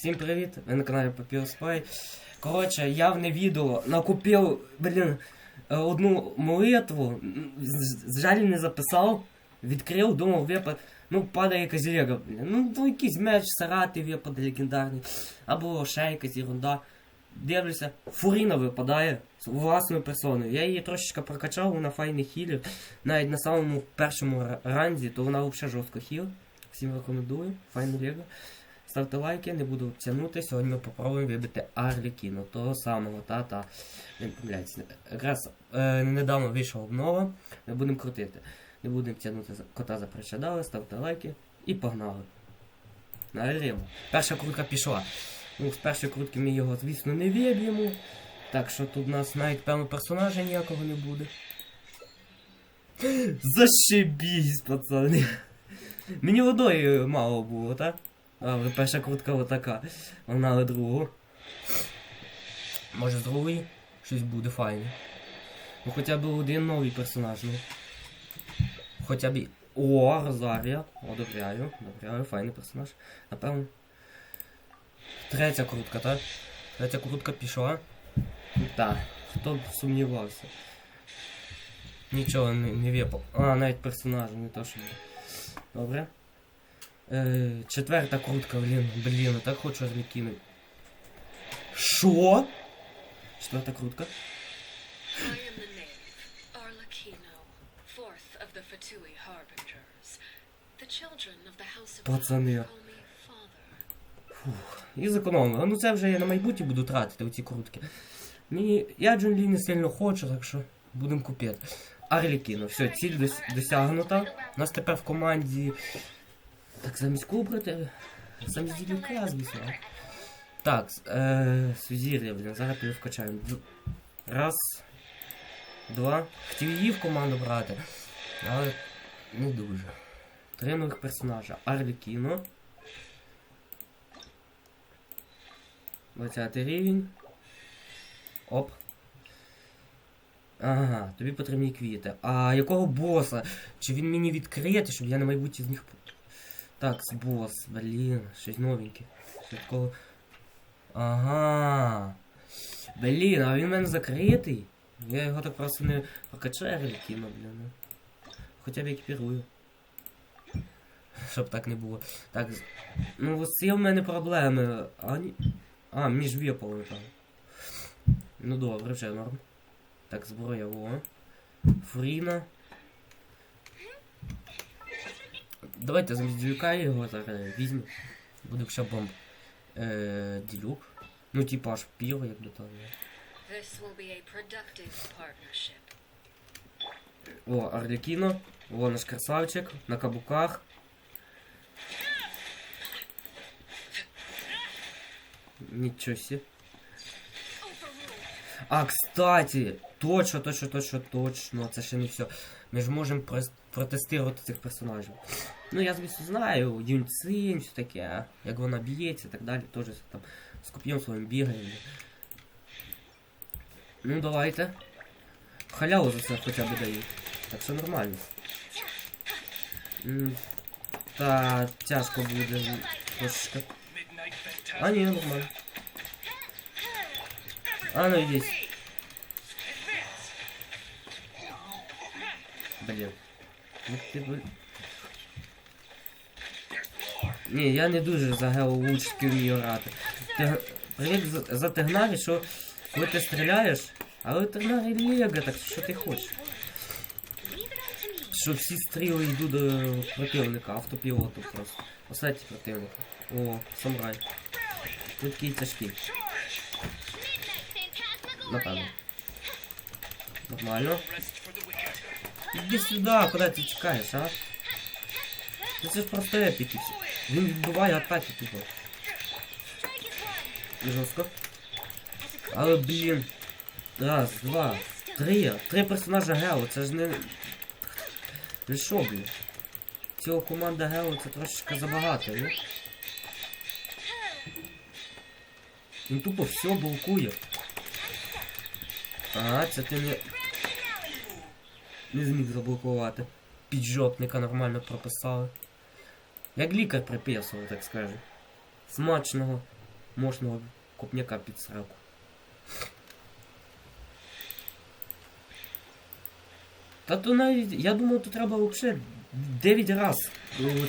Всім привіт! Ви на каналі Spy. Коротше, я в не відео накупив, блін, е, одну молитву, жаль не записав, відкрив, думав, випад. Ну, падає лего, блін. Ну, ну якийсь меч, Сарати випаде легендарний. Або ще якась ерунда. Дивлюся, Фуріна випадає з власною персоною. Я її трошечки прокачав, вона файний хілер. Навіть на самому першому ранзі, то вона взагалі жорстко хіл. Всім рекомендую, файне лего. Ставте лайки, не буду тягнути. Сьогодні ми попробуємо вибити Арлікіну, того самого, та-та. Не. Якраз е, недавно вийшла обнова, ми будемо крутити. Не будемо тягнути кота за причадали, ставте лайки і погнали. На арему. Перша крутка пішла. Ну, з першої крутки ми його, звісно, не виб'ємо. Так що тут у нас навіть певно персонажа ніякого не буде. Зашибісь, пацани. Мені водою мало було, так? Але перша крутка отака. Вона другу. Може з другої щось буде файне. Ну хоча б один новий персонаж, ну. Хоча б. О, Розарія. Одобряю, одобряю, файний персонаж. Напевно. Третя крутка, так? Третя крутка пішла. Так, хто б сумнівався. Нічого не, не випав. А, навіть персонажа, не то що. Добре. Е, четверта крутка, блін, блін, так хочу розмікинути. Що? Четверта крутка. Пацани. Father. І зекономили. Ну це вже я на майбутнє буду тратити оці крутки. Мені. Я Джон Лі не сильно хочу, так що будемо купити. Арлікіно, все, ціль дос... досягнута. У нас тепер в команді. Так, замість кубрити. Замість ділюка, звісно. Так, е... Сузір'я, блін, зараз перевкачаємо. Д- Раз. Два. Хотів її в команду брати. Але не дуже. Три нових персонажа. Арлікіно. 20 рівень. Оп. Ага, тобі потрібні квіти. А якого боса? Чи він мені відкрити, щоб я на майбутнє з них. Так, з бос, блін, щось новеньке. Щось такого. Ага. Блін, а він в мене закритий. Я його так просто не прокачаю кину, блін. ну. Хоча б екіпірую. Щоб так не було. Так, ну ось є в мене проблеми. А, ні... а мені ж випало. Ну добре, вже норм. Так, зброя, о. Фріна. Давайте замість ділюка його зараз візьмемо. Буде ще бомб. Е, ділюк. Ну, типа аж піво, як до того. О, Арлікіно. О, наш красавчик. На каблуках. Нічого себе. А, кстати, точно, точно, точно, точно, це ще не все. Ми ж можемо протестувати цих персонажів. Ну, я, звісно, знаю, юньцин, все таке, як вона б'ється і так далі, теж там з коп'єм своїм бігає. Ну, давайте. Халяву за це хоча б дають. Так що нормально. М, Та тяжко буде м, трошечки. А ні, нормально. А ну йдись. Блін. Ну ти б... Ні, я не дуже за геолучки вмію грати. Ти привик за, Тигнарі, що коли ти стріляєш, але Тигнарі лего, так що ти хочеш? Що всі стріли йдуть до противника, автопілоту просто. Останні противника. О, самурай. Тут такий тяжкий. Напевно. Нормально. Іди сюди, куди ти тікаєш, а? Ну це ж просто епіки. всі. Він відбиває атаки тупо. І жорстко. Але, блін. Раз, два, три. Три персонажа Гео, це ж не. Ви що, блін? Цього команда Гео це трошечки забагато, ні? Він тупо все блокує. Ага, це ти не. Не зміг заблокувати. Піджопника нормально прописали. Як лікар приписував, так скажу. Смачного. мощного копняка під сраку. Та то навіть, я думаю, то треба взагалі 9 раз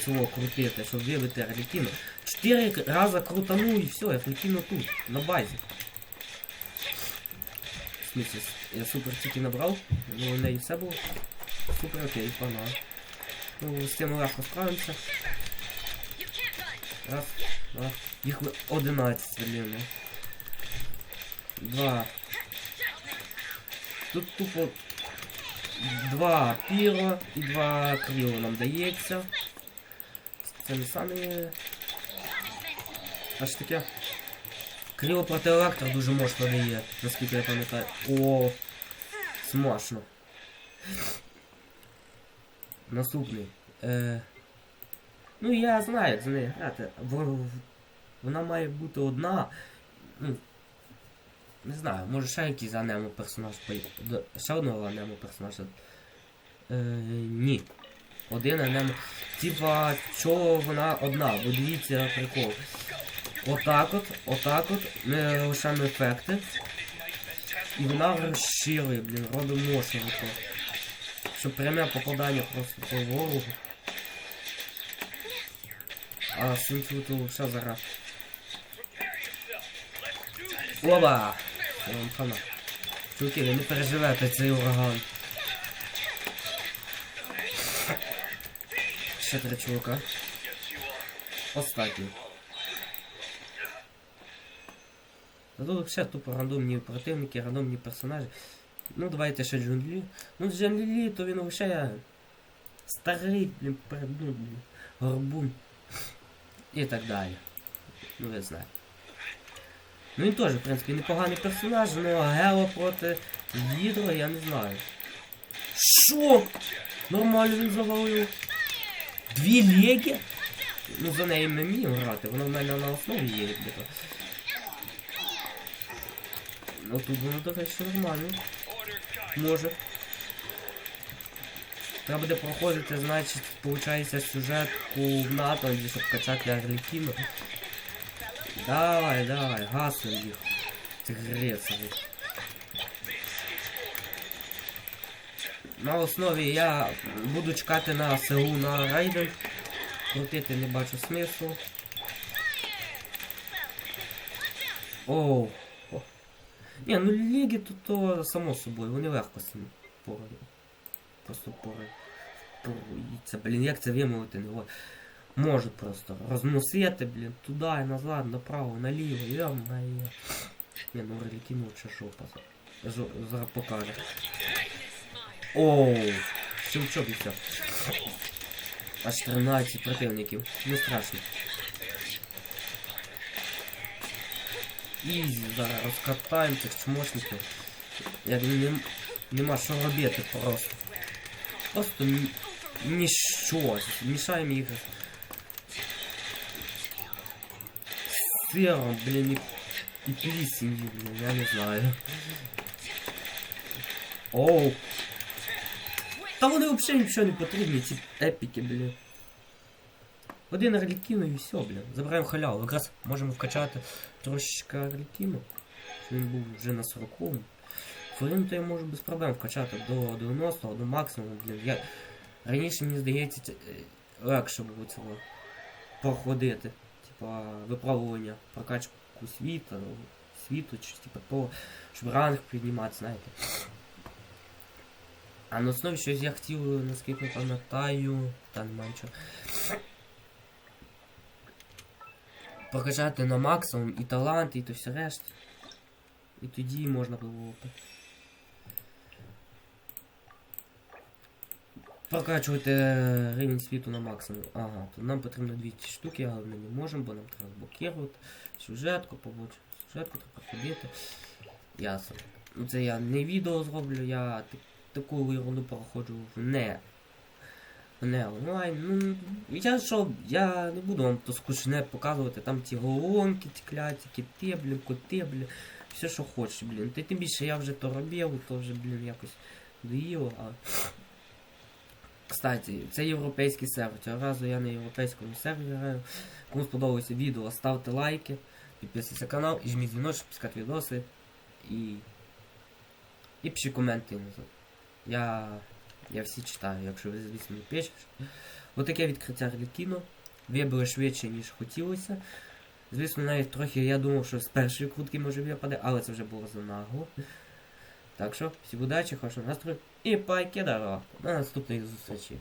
цього крутити, щоб вибити Арлекіно. 4 рази крутану і все, Арлекіно тут, на базі. В смысле, я супер тільки набрав, ну у неї все було. Супер окей, погнали. Ну, з цим легко справимося. Раз, два. Їх 11, блін. ну. Два. Тут тупо два піро і два кріла нам дається. Це не саме. Аж таке. Кріло проти електро дуже мощно дає, наскільки я пам'ятаю. О, смачно. Наступний. Е... Ну я знаю, як неї грати. Вона має бути одна. Ну, не знаю, може ще якийсь анемо персонаж Ще одного анемо персонажа. Е, ні. Один анемо. Типа, чого вона одна? Бо дивіться прикол. Отак от, отак от, ми лишаємо ефекти. І вона розширює, блін, робить мощно. Щоб пряме попадання просто по ворогу. А синцюту ще зараз. Оба! Я вам хана. Чуваки, ви не переживете цей ураган. Ще три чувака. Останній. Ну тут вообще тупо рандомні противники, рандомні персонажі. Ну давайте ще Джунлі. Ну Джунлі, то він вообще старий, блін, пердун, горбун. І так далі. Ну ви знаєте. Ну він теж, в принципі, непоганий персонаж, ну а Гело проти Гідро, я не знаю. Що? Нормально він завалив. Дві легі? Ну за неї ми вміємо грати, вона в мене на основі є где-то. Ну тут воно до речі нормально. Може. Треба буде проходити, значить, виходить, сюжетку в НАТО, щоб качати Арлекіну. Давай, давай, гаснем їх. Цих грецевих. На основі я буду чекати на СУ на рейдинг. Крутити не бачу смислу. Оу. О. Ні, ну ліги тут то само собою, вони легко з цим порають. Просто порають. Поруються, блін, як це вимовити не говорю. Можуть просто розносити, блін, туди і назад, направо, наліво, я має. Ні, ну релікіну чи жопа. Жо- Зараз покаже. Оу, щелчок і все. Аж 13 противників. Не страшно. Ізі, зараз розкатаємо цих чмошників. Як не, нема що робити просто. Просто ні, ніщо. Мішаємо їх. з Сиром, блін, і, і плісенью, блін, я не знаю. Оу. Та вони взагалі нічого не потрібні, ці епіки, блін. Один релікіну і все, блін. Забираємо халяву. Якраз можемо вкачати трошечки релікіну. Що він був вже на 40 Форин то я можу без проблем вкачати до 90-го, до максимуму. Я... Раніше, мені здається, е, легше було цього проходити. Типа випробування, прокачку світа, світу, чи типа того, щоб ранг піднімати, знаєте. А на основі щось я хотів, наскільки пам'ятаю, та нема нічого. Прокачати на максимум і талант, і то все решта. І тоді можна було прокачувати е, рівень світу на максимум. Ага, то нам потрібно дві штуки, але ми не можемо, бо нам треба блокувати сюжетку, побочку. Сюжетку треба проходити. Ясно. Ну це я не відео зроблю, я так- таку ерунду проходжу в не. Не онлайн. Ну, я що, я не буду вам то скучне показувати, там ті головонки, ті кляті, кіти, блін, блін, все що хочеш, блін. Та тим більше я вже то робив, то вже, блін, якось доїло, а. Кстати, це європейський сервер. Цього разу я на європейському сервері граю. Кому сподобалося відео, ставте лайки, Підписуйтесь на канал, і жміть дзвіночок, пускати відоси і. І пишіть коменти. внизу. Я. Я всі читаю, якщо ви, звісно, не пишете. Отаке відкриття Арлекіно. Вибили швидше, ніж хотілося. Звісно, навіть трохи я думав, що з першої крутки може випаде, але це вже було занагло. Так що, всім удачі, хорошого настрою і пайки на наступної зустрічі.